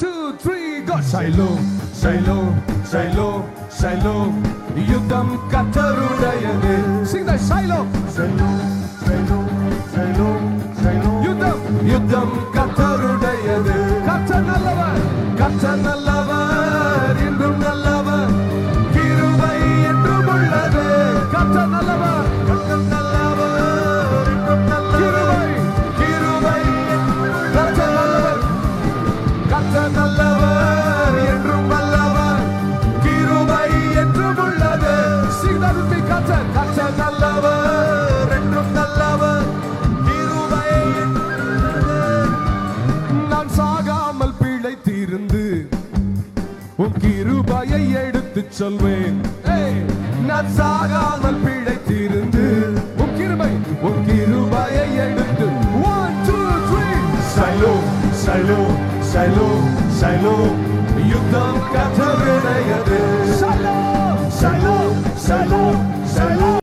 Two three go சைலோ சைலோ சைலோ சைலோ யுத்தம் கத்தருடையது சிங்க சைலோ சைலோ சைலோ சைலோ சைலோ யுத்தம் யுத்தம் கத்தருடையது கத்த நல்லவர் கத்த நல்லவர் என்றும் நல்லவர் கிருபை என்றும் உள்ளது கத்த நல்லவர் கத்த நல்லவர் என்றும் நல்லவர் கிருபை என்றும் உள்ளது. சிங்கருப்பி கத்த கத்த நல்லவர் என்றும் நல்லவர். கிருபை நான் சாகாமல் பிழைத்திருந்து உன் கிருபையை எடுத்துச் சொல்வேன். நான் சாகாமல் பிழைத்திருந்து உன் கிருபை உன் கிருபையை எடுத்து. ஒன் டூ த்ரீ சலோ சலோ Shalom, shalom, yudam katarina yadeh. Shalom, shalom, shalom, shalom.